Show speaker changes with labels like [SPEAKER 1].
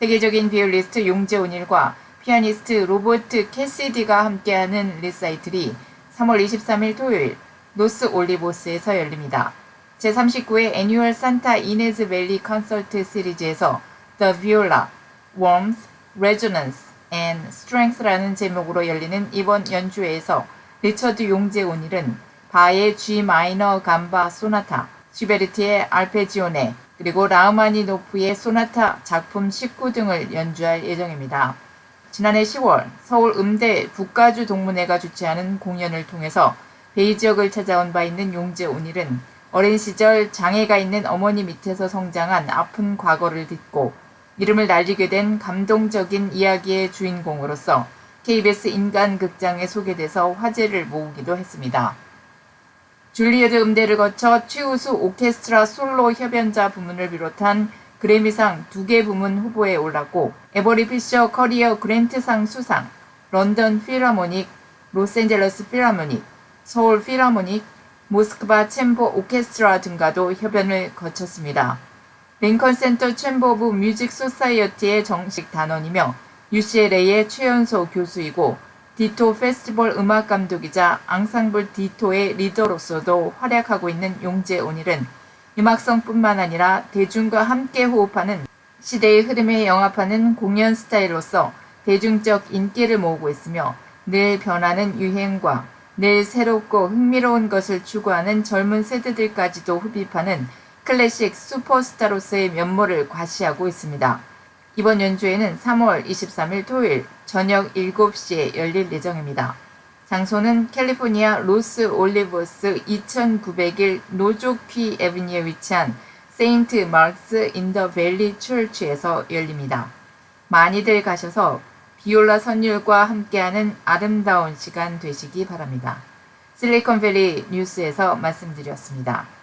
[SPEAKER 1] 세계적인 비올리스트 용재 온일과 피아니스트 로버트 캐시디가 함께하는 리사이틀이 3월 23일 토요일 노스 올리보스에서 열립니다. 제39회 애뉴얼 산타 이네즈 밸리 컨설트 시리즈에서 The Viola, Warmth, Resonance and Strength라는 제목으로 열리는 이번 연주회에서 리처드 용재 온일은 바의 G 마이너 감바 소나타, 슈베르트의 알페지오네, 그리고 라흐마니노프의 소나타 작품 19 등을 연주할 예정입니다. 지난해 10월 서울 음대 국가주 동문회가 주최하는 공연을 통해서 베이 지역을 찾아온 바 있는 용재 온일은 어린 시절 장애가 있는 어머니 밑에서 성장한 아픈 과거를 딛고 이름을 날리게 된 감동적인 이야기의 주인공으로서 KBS 인간극장에 소개돼서 화제를 모으기도 했습니다. 줄리어드 음대를 거쳐 최우수 오케스트라 솔로 협연자 부문을 비롯한 그래미상 두 개 부문 후보에 올랐고 에버리 피셔 커리어 그랜트상 수상, 런던 필하모닉, 로스앤젤러스 필하모닉, 서울 필하모닉, 모스크바 챔버 오케스트라 등과도 협연을 거쳤습니다. 링컨 센터 챔버 오브 뮤직 소사이어티의 정식 단원이며 UCLA의 최연소 교수이고 디토 페스티벌 음악 감독이자 앙상블 디토의 리더로서도 활약하고 있는 용재 온일은 음악성뿐만 아니라 대중과 함께 호흡하는 시대의 흐름에 영합하는 공연 스타일로서 대중적 인기를 모으고 있으며 늘 변하는 유행과 늘 새롭고 흥미로운 것을 추구하는 젊은 세대들까지도 흡입하는 클래식 슈퍼스타로서의 면모를 과시하고 있습니다. 이번 연주회는 3월 23일 토요일 저녁 7시에 열릴 예정입니다. 장소는 캘리포니아 로스 올리버스 2901 노조퀴 에비니에 위치한 세인트 마크스 인더 밸리 철치에서 열립니다. 많이들 가셔서 비올라 선율과 함께하는 아름다운 시간 되시기 바랍니다. 실리콘밸리 뉴스에서 말씀드렸습니다.